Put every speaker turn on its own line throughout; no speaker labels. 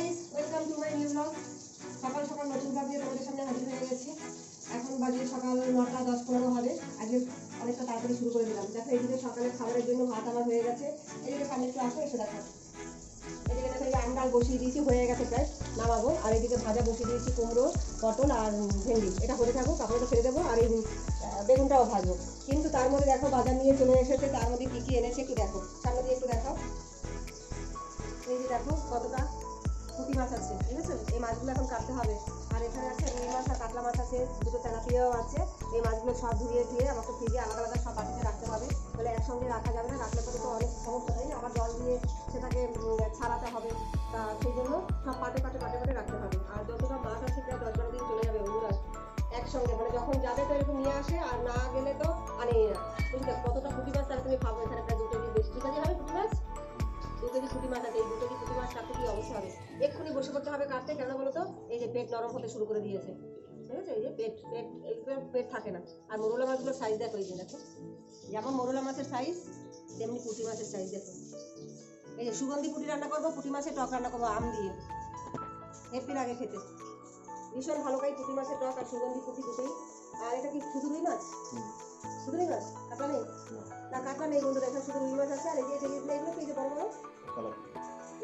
Guys welcome to my new blog সকাল সকাল নতুন ব্লগ দিয়ে তোমাদের সামনে হাজির হয়ে গেছি। এখন বাজে সকাল নটা, দশ পনেরো হবে। আজকে অনেকটা তাড়াতাড়ি শুরু করে দিলাম। দেখো, এইদিকে সকালে খাবারের জন্য ভাত আমার হয়ে গেছে। এদিকে সামনে একটু আসো, এসে দেখো। এদিকে দেখো, এই যে আম ডাল বসিয়ে দিয়েছি, হয়ে গেছে প্রায়। নামাবো। আর এদিকে ভাজা বসিয়ে দিয়েছি, কুমড়ো, পটল আর ভেন্ডি। এটা হতে থাকুক কাপড়টা ছেড়ে দেবো আর এই বেগুনটাও ভাজবো। কিন্তু তার মধ্যে দেখো বাজার নিয়ে চলে এসেছে। তার মধ্যে কী কী এনেছে একটু দেখো। সামনে দিয়ে একটু দেখাও। এই যে দেখো, কতটা পুঁটি মাছ আছে, ঠিক আছে? এই মাছগুলো এখন কাটতে হবে। আর এখানে আছে রুই মাছ আর কাতলা মাছ আছে, দুটো তেলাপিয়াও আছে। এই মাছগুলো সব ধুয়ে ধুয়ে আমাকে ফ্রিজে আলাদা আলাদা সব বাটিতে রাখতে হবে। বলে একসঙ্গে রাখা যাবে না, রাখলে পরে তো অনেক সমস্যা তাই না আবার জল দিয়ে সেটাকে ছাড়াতে হবে। তা সেই জন্য সব পাটে পাটে পাটে পাটে রাখতে হবে। আর যতটা মাছ আছে প্রায় দশ বারো দিন চলে যাবে ওগুলো একসঙ্গে। মানে যখন যাবে তো এরকম নিয়ে আসে, আর না গেলে তো আনেই না। বুঝলে কতটা পুঁটি মাছ তাহলে তুমি ভাবো, এখানে প্রায় দু কেজি, বেশি, ঠিক আছে? হবে পুঁটি মাছ? দু কেজি পুঁটি মাছ আছে, এই দু কেজি পুঁটি মাছ কাটতে কি অবস্থা হবে। এক্ষুনি বসে পড়তে হবে কাটতে কেন বলো তো এই যে পেট নরম হতে শুরু করে দিয়েছে। ঠিক আছে? এই যে পেট পেট পেট থাকে না। আর মোরলা মাছগুলোর সাইজ দেখো এই যে দেখো। যেমন মোরলা মাছের সাইজ তেমনি পুঁটি মাছের সাইজ দেখো। এই যে সুগন্ধি পুঁটি রান্না করব পুঁটি মাছের টক রান্না করব আম দিয়ে। হেপি লাগে খেতে। ভীষণ ভালো খাই পুঁটি মাছের টক আর সুগন্ধি পুঁটি দুটোই। আর এটা কি শুধু রুই মাছ? শুধু রুই মাছ? কাটা নেই? না। কাটা নেই বন্ধুরা এখানে শুধু রুই মাছ আছে। আর এই যে এগুলো কি যে বড় বড়?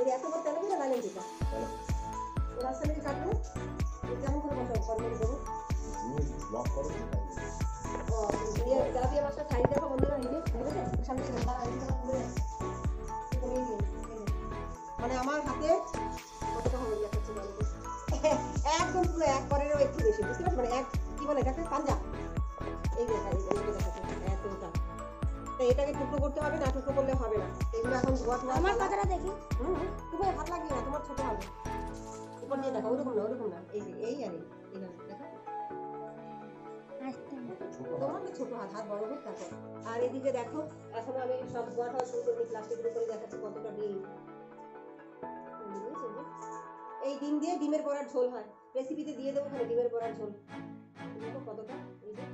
এর এত বড় তেলাপি না লাইন যেটা ও রাস্তা থেকে কাটবো কেমন করে বসাবো? ফর্মেট দেবো। ও তেলাপিয়া মাছটা সাইজ দেখো বন্ধুরা সামনে। মানে আমার হাতে কতটা হবে দেখাচ্ছি। একদম পুরো এক পরেরও একটু বেশি বুঝতে পারছ? মানে এক কি বলে এটাকে? পাঞ্জা। এই দেখাচ্ছি এতটা তো এটাকে টুকরো করতে হবে না টুকরো করলে হবে না। এগুলো এখন ধোয়া ধোয়া
আমার কথাটা দেখি।
হুম, না না এই যে এই আর এই দেখো। তোমার ছোট হাত হাত বড় হোক তারপর। আর এদিকে দেখো এখন আমি সব ধোয়া টোয়া শুরু করে প্লাস্টিকের উপরে দেখাচ্ছি কতটা ডিম। এই ডিম দিয়ে ডিমের বড়ার ঝোল হয়। রেসিপিতে দিয়ে দেবো ওখানে ডিমের বড়ার ঝোল। দেখো কতটা এই যে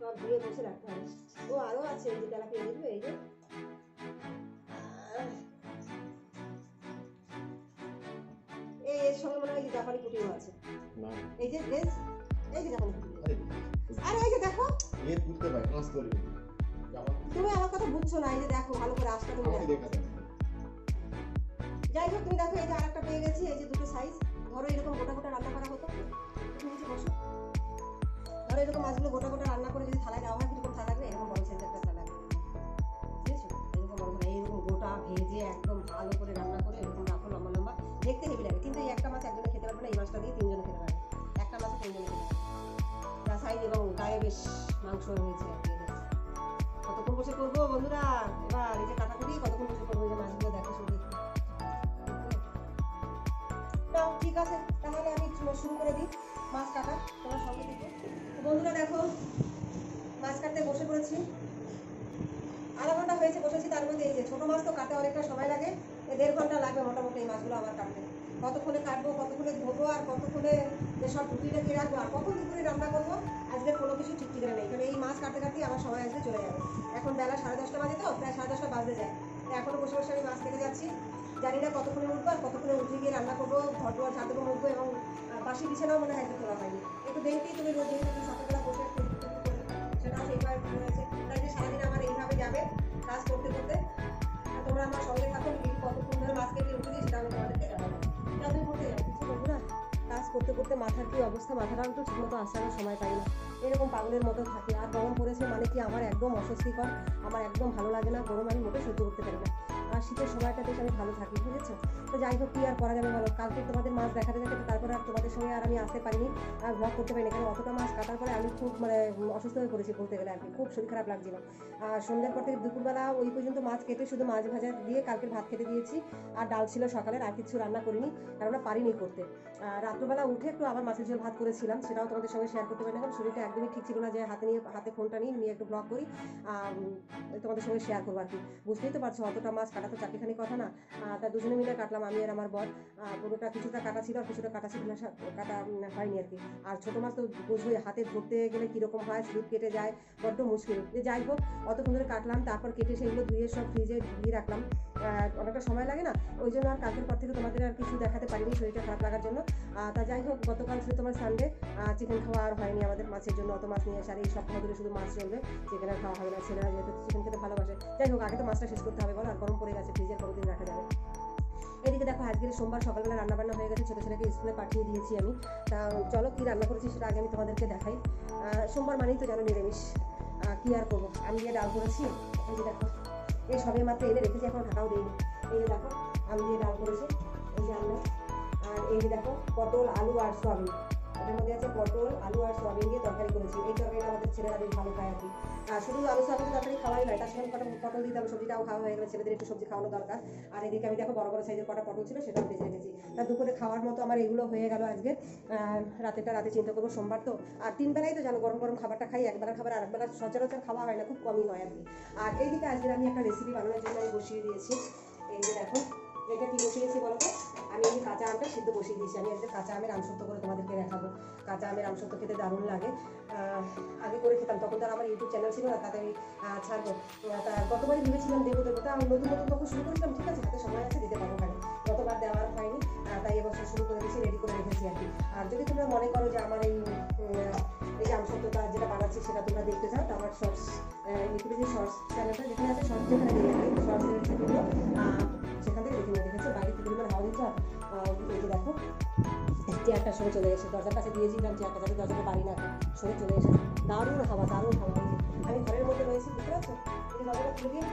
সব দিয়ে বসে রাখতে হবে। ও আরও আছে এই যে তেলাপিয়া দেখবে এই যে। জাপানি কুটিও আছে। এই যে এই যে জাপানি কুটিও আরে এই যে দেখো। তুমি আমার কথা বুঝছ না এই যে দেখো ভালো করে আসতে তুমি যাই হোক তুমি দেখো এই যে আরেকটা পেয়ে গেছি এই যে দুটো সাইজ ধরো এরকম গোটা গোটা রান্না করা হতো। তুমি বসো। ধরো এরকম মাছগুলো গোটা গোটা রান্না করে যদি থালায় দেওয়া হয় কীরকম থালা লাগবে এরকম বড় সাইজের একটা থালা লাগবে। বুঝেছ? এরকম বড় থালা এইরকম গোটা ভেজে একদম ভালো করে রান্না করে এরকম রাখো লম্বা লম্বা। দেখতে হেভি লাগে। কিন্তু এই একটা মাছ না এই মাছটা দিয়ে তিনজনে খেতে পারবে একটা মাছে তিনজনে খেতে পারবে যা সাইজ এবং গায়ে বেশ মাংস হয়েছে আর কতক্ষণ বসে করব বন্ধুরা? এবার এই যে কাটাকুটি, কতক্ষণ বসে করব যে মাছগুলো দেখো শুধু নাও, ঠিক আছে, তাহলে আমি শুরু করে দিই মাছ কাটা তোমার সঙ্গে দেখো বন্ধুরা দেখো, মাছ কাটতে বসে পড়েছি। আধা ঘণ্টা হয়েছে বসেছি তার মধ্যে এই যে ছোটো মাছ তো কাটতে অনেকটা সময় লাগে। দেড় ঘণ্টা লাগবে মোটামুটি এই মাছগুলো আমার কাটতে। কতক্ষণে কাটবো, কতক্ষণে ধোবো আর কতক্ষণে সব টুকিটা কে রাখব আর কখন দুপুরে রান্না করব, আজকে কোনো কিছু ঠিক ঠিকানা নেই। কারণ এই মাছ কাটতে কাটতে আমার সময় আজকে চলে যাবে। এখন বেলা সাড়ে দশটা বাজে তো, প্রায় সাড়ে দশটা বাজতে যায়। তো এখনও বসে বসে আমি মাছ কেটে যাচ্ছি। জানি না কতক্ষণে উঠবো আর কতক্ষণে উঠে গিয়ে রান্না করব, ঘর দুয়ার ঝাড় দেবো উঠবো এবং বাসি বিছানাও মনে হয় তোলা হয়নি। একটু দেরিতেই তুমি রোজ যেহেতু সকালবেলা বসে সেটাও সেইভাবে ভালো হয়েছে তাই যে সারাদিন আমার এইভাবে যাবে কাজ করতে করতে। তোমরা আমার সঙ্গে থাকো কতক্ষণ ধরে মাছ কেটে করতে করতে মাথার কি অবস্থা? মাথাটা তো ঠিকমতো আসার সময় পাই না। এরকম পাগলের মতো থাকে। আর গরম পড়েছে মানে কি আমার একদম অস্বস্তিকর। আমার একদম ভালো লাগে না। গরম আমি মোটে সহ্য করতে পারি না। আর শীতের সময়টা বেশ আমি ভালো থাকি, বুঝেছ? তো যাই হোক, কি আর করা যাবে বলো? কালকে তোমাদের মাছ দেখাতে দেখাতে তারপরে আর তোমাদের সঙ্গে আর আমি আসতে পারিনি, আর ব্লগ করতে পারিনি, কারণ অতটা মাছ কাটার পরে আমি খুব মানে অসুস্থ হয়ে পড়েছি বলতে গেলে আর কি, খুব শরীর খারাপ লাগছিল। আর সন্ধ্যার পর থেকে দুপুরবেলা ওই পর্যন্ত মাছ কেটে শুধু মাছ ভাজা দিয়ে কালকের ভাত খেতে দিয়েছি, আর ডাল ছিল সকালের আর কিছু রান্না করিনি কারণ পারিনি করতে। রাত্রবেলা উঠে একটু আবার মাছের ঝোল ভাত করেছিলাম, সেটাও তোমাদের সঙ্গে শেয়ার করতে পারি না কারণ শরীরটা একদমই ঠিক ছিল না যে হাতে নিয়ে, হাতে ফোনটা নিয়ে নিয়ে একটু ব্লগ করি, আর তোমাদের সঙ্গে শেয়ার করব আর কি। বুঝতেই তো পারছ, অতটা মাছ কাটা তো চারটিখানি কথা না। তা দুজনে মিলে কাটলাম, আমি আর আমার বর। পুরোটা কিছুটা কাটা ছিল আর কিছুটা কাটা ছিল না কাটা হয়নি আর কি। আর ছোটো মাছ তো বোঝোই হাতে ধরতে গেলে কীরকম হয়, স্লিপ কেটে যায়, বড্ড মুশকিল। যে যাই হোক অতক্ষণ ধরে কাটলাম, তারপর কেটে সেগুলো ধুয়ে সব ফ্রিজে ধুয়ে রাখলাম। অনেকটা সময় লাগে না, ওই জন্য আর কালকের পর থেকে তোমাদের আর কিছু দেখাতে পারিনি, শরীরটা খারাপ লাগার জন্য। তা যাই হোক, গতকাল ছিল তোমার সানডে চিকেন খাওয়া আর হয়নি আমাদের মাছের জন্য, অত মাছ নিয়ে এসে আর এই সপ্তাহ ধরে শুধু মাছ চলবে চিকেন আর খাওয়া হবে না, ছেলেরা যেহেতু চিকেন খেতে ভালোবাসে। যাই হোক, আগে তো মাছটা শেষ করতে হবে, বলো, আর গরম পড়ে গেছে ফ্রিজে কতদিন রাখা যাবে। এদিকে দেখো আজকে সোমবার সকালবেলা রান্না বান্না হয়ে গেছে, ছোটো ছেলেকে স্কুলে পাঠিয়ে দিয়েছি আমি। তা চলো, কি রান্না করেছি সেটা আগে আমি তোমাদেরকে দেখাই। সোমবার মানেই তো জানো নিরামিষ। কী আর করব? আমি গিয়ে ডাল করেছি। এই দেখো। এই সবে মাত্র এনে রেখেছি, এখন ঢাকাও দিইনি এই যে দেখো, আলু দিয়ে ডাল করেছে, এই যে আমরা আর এই যে দেখো, পটল, আলু আর সোয়াবিন। এটার মধ্যে আছে পটল, আলু আর সোয়াবিন দিয়ে তরকারি করেছি। এই তরকারিটা আমাদের ছেলেরা বেশ ভালো খায় আর কি। আর শুধু আলু সোয়াবিন তরকারি সঙ্গে কটা পটল দিতাম সবজিটাও খাওয়া হয়ে গেলে ছেলেদের একটু সবজি খাওয়ানো দরকার। আর এদিকে আমি দেখো বড় বড় সাইজের কটা পটল ছিল, সেটাও ভেজে রেখেছি। তা দুপুরে খাওয়ার মতো আমার এগুলো হয়ে গেল আজকে। রাতেটা রাতে চিন্তা করব সোমবার তো। আর তিন বেলায় তো জানো, গরম গরম খাবারটা খাই একবেলা খাবার আর একবেলা সচরাচর খাওয়া হয় না, খুব কমই হয় আর কি। আর এইদিকে আজকে আমি একটা রেসিপি বানানোর জন্য আমি বসিয়ে দিয়েছি। এই যে দেখো এটা কি বসিয়েছি বলো আমি এই কাঁচা আমটা সিদ্ধ বসিয়ে দিয়েছি। আমি আজকে কাঁচা আমের আমসত্ব করে তোমাদেরকে দেখাবো। কাঁচা আমের আমসত্ব খেতে দারুণ লাগে। আগে করে খেতাম, তখন তো আমার ইউটিউব চ্যানেল ছিল না, তাতে আমি ছাড়বো। তা গতবারই ভেবেছিলাম দেবো দেবো। তা আমি নতুন নতুন তখন শুরু করেছিলাম, ঠিক আছে হাতে সময় আছে, দিতে পারব ওখানে গতবার দেওয়ার হয়নি তাই এবছর শুরু করে দিয়েছি রেডি করে রেখেছি আর কি। আর যদি তোমরা মনে করো যে আমার এই এই যে আমসত্বটা যেটা বানাচ্ছি, সেটা তোমরা দেখতে চাও, তো আমার শর্টস ইউটিউবে যে শর্টস চ্যানেলটা যেখানে আছে শর্টস যেখানে দিয়ে রাখি শর্টসের ভিডিও চেয়ারটা সরে চলে এসে দরজার কাছে দিয়েছিলাম চেয়ারটা যাতে দরজাটা বাড়ি না। সরে চলে এসেছে। দারুণ হাওয়া দারুণ হাওয়া আমি ঘরের মধ্যে রয়েছি, বুঝতে পারছ?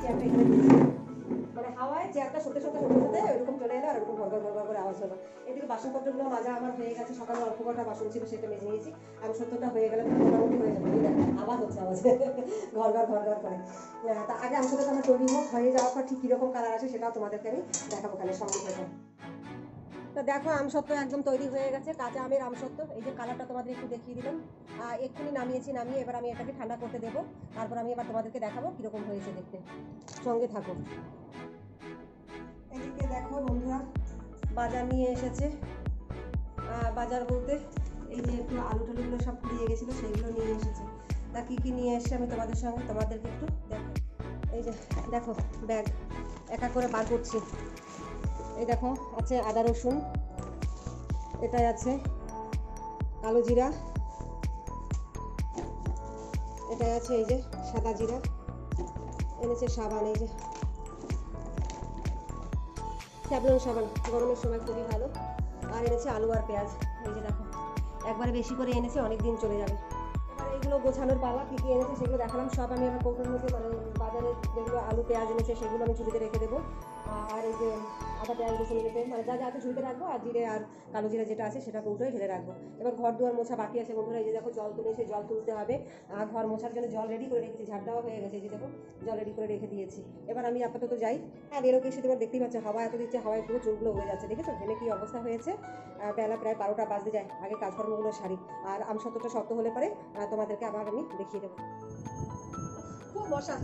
চেয়ারটা মানে হাওয়ায় চেয়ারটা সরতে সরতে সরতে সরতে এরকম চলে এলো, আর এরকম ঘর ঘর করে আওয়াজ হলো। এদিকে বাসনপত্রগুলো মাজা আমার হয়ে গেছে। সকালে অল্প কটা বাসন ছিল, সেটা মেজে নিয়েছি। আমি সত্যটা হয়ে গেলে মোটামুটি হয়ে যাবে। আওয়াজ হচ্ছে আওয়াজ। ঘর ঘর ঘর ঘর করে। তা আগে আমি সাথে আমার তৈরি হোক, হয়ে যাওয়ার পর ঠিক কীরকম কালার আছে সেটাও তোমাদেরকে আমি দেখাবো খালি সঙ্গে তো দেখো, আমসত্ত্ব একদম তৈরি হয়ে গেছে। কাঁচা আমের আমসত্ত্ব। এই যে কালারটা তোমাদের একটু দেখিয়ে দিলাম। এক্ষুনি নামিয়েছি, নামিয়ে এবার আমি এটাকে ঠান্ডা করতে দেবো। তারপর আমি এবার তোমাদেরকে দেখাবো কীরকম হয়েছে দেখতে। সঙ্গে থাকো। এদিকে দেখো বন্ধুরা, বাজার নিয়ে এসেছে। বাজার বলতে এই যে একটু আলু টালুগুলো সব ফুরিয়ে গেছিল, সেইগুলো নিয়ে এসেছে। তা কী কী নিয়ে এসছে আমি তোমাদের সঙ্গে তোমাদেরকে একটু দেখো এই যে দেখো, ব্যাগ। একা করে বার করছি। এই দেখো, আছে আদা রসুন, এটাই আছে কালো জিরা, এটাই আছে এই যে সাদা জিরা, এনেছে সাবান, এই যে। স্যাবলন সাবান, গরমের সময় খুবই ভালো। আর এনেছে আলু আর পেঁয়াজ, এই যে দেখো। একবারে বেশি করে এনেছে অনেক দিন চলে যাবে। এবার এইগুলো গোছানোর পালা, কী কী এনেছে সেগুলো দেখালাম। সব আমি আমার কৌটোর মধ্যে মানে বাজারে যেগুলো আলু, পেঁয়াজ এনেছে, সেগুলো আমি ঝুড়িতে রেখে দেবো। আর এই যে আদা পেঁয়াজ রসুন রেখে মানে যা যা আছে ঝুড়িতে রাখব, আর জিরে আর কালো জিরা যেটা আছে সেটা কৌটোয় ঢেলে রাখব। এবার ঘর দুয়ার মোছা বাকি আছে বন্ধুরা, এই যে দেখো জল তুলে তুলেছে জল তুলতে হবে। আর ঘর মোছার জন্য জল রেডি করে রেখেছি, ঝাড় দেওয়া হয়ে গেছে, এই যে দেখো, জল রেডি করে রেখে দিয়েছি। এবার আমি আপাতত যাই। আর এরকম এসে তোমার দেখতেই পাচ্ছ, হাওয়া এত দিচ্ছে, হাওয়ায় পুরো চুলগুলো হয়ে যাচ্ছে, দেখেছ? ঘেমে কি অবস্থা হয়েছে? বেলা প্রায় বারোটা বাজতে যায়, আগে কাজকর্মগুলো সারি। আর আমসত্বটা শক্ত হলে পরে তোমাদেরকে আবার আমি দেখিয়ে দেবো। খুব মশা।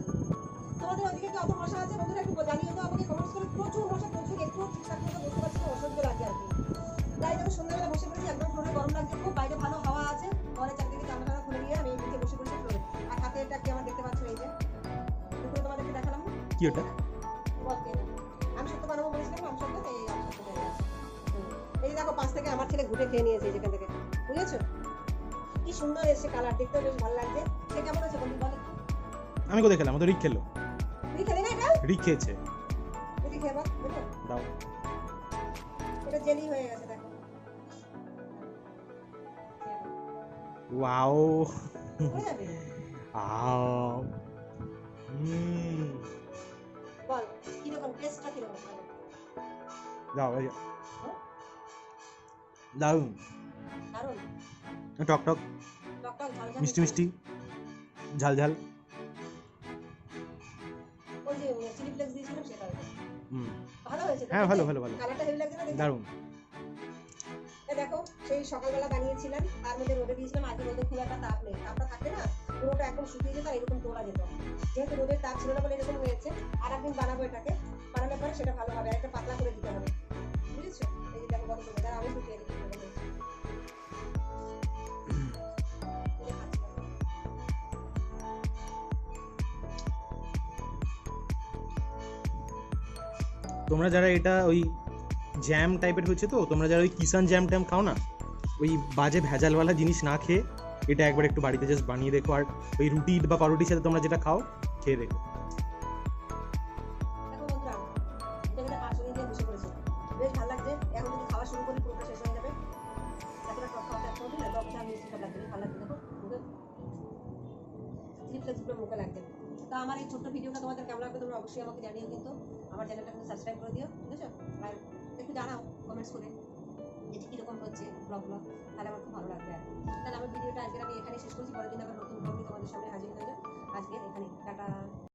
তোমাদের ওদিকে কি অত মশা আছে? বন্ধুরা একটু জানিয়ে দাও আমাকে কমেন্টস করে প্রচুর মশা প্রচুর একটু ঠিকঠাক মতো বসতে পারছি না অসহ্য লাগে আর কি। তাই যখন সন্ধ্যাবেলা বসে পড়েছি একদম ফ্লোরে গরম লাগছে খুব বাইরে ভালো হাওয়া আছে। ঘরে চারদিকে জানলা টানা খুলে আমি নিচে বসে পড়েছি ফ্লোরে আর হাতে এটা কি আমার দেখতে পাচ্ছ এই যে? দুপুরে তোমাদেরকে দেখালাম?
কি ওটা?
আমি সত্য বানাবো বলেছিলাম আমি সত্য এই আমি সত্য। এই দেখো পাশ থেকে আমার ছেলে ঘুটে খেয়ে নিয়েছে যেখান থেকে। বুঝেছ? কি সুন্দর এসে কালার দেখতেও বেশ ভালো লাগছে। সে কেমন আছে বলি বলে
আমি কোথায় খেলাম? তো রিক
তুই বুঝলো
দাও।
এটা জেলি হয়ে গেছে দেখো।
ওয়াও। আও। হুম।
বল টেস্টটা।
দাও এই যে। দারুণ।
দারুণ?
টক টক। মিষ্টি মিষ্টি। ঝাল ঝাল।
ফ্লেক্স দিয়েছিলাম সেটা
হুম।
ভালো হয়েছে
হ্যাঁ ভালো ভালো ভালো।
কালারটা হেভি লাগছে না
দারুণ।
দেখো সেই সকালবেলা বানিয়েছিলাম তার মধ্যে রোদে দিয়েছিলাম আজকে রোদে খুব একটা তাপ নেই। তাপটা থাকলে না পুরোটা একদম শুকিয়ে যেত আর এরকম তোলা যেত। যেহেতু রোদের তাপ ছিল না বলে এরকম হয়েছে আর একদিন বানাবো এটাকে। বানানোর পরে সেটা ভালো হবে আর একটা পাতলা করে দিতে হবে। বুঝেছ? এই দেখো কত সুন্দর আমি শুকিয়ে দিচ্ছি।
তোমরা যারা এটা ওই জ্যাম টাইপের হচ্ছে তো, তোমরা যারা ওই কিষান জ্যাম ট্যাম খাও না, ওই বাজে ভেজালওয়ালা জিনিস না খেয়ে এটা একবার একটু বাড়িতে জাস্ট বানিয়ে দেখো। আর ওই রুটি বা পাউরুটির সাথে তোমরা যেটা খাও, খেয়ে দেখো।
তো আমার এই ছোট্ট ভিডিওটা তোমাদের কেমন লাগবে তোমরা অবশ্যই আমাকে জানিও কিন্তু। আমার চ্যানেলটা একটু সাবস্ক্রাইব করে দিও বুঝেছ আর একটু জানাও কমেন্টস করে যে কীরকম হচ্ছে ব্লগ ব্লগ তাহলে আমার খুব ভালো লাগবে আর। তাহলে আমার ভিডিওটা আজকে আমি এখানে শেষ করছি, পরের দিন আবার নতুন ব্লগ তোমাদের সামনে হাজির হয়ে যাও আজকে এখানে টাটা।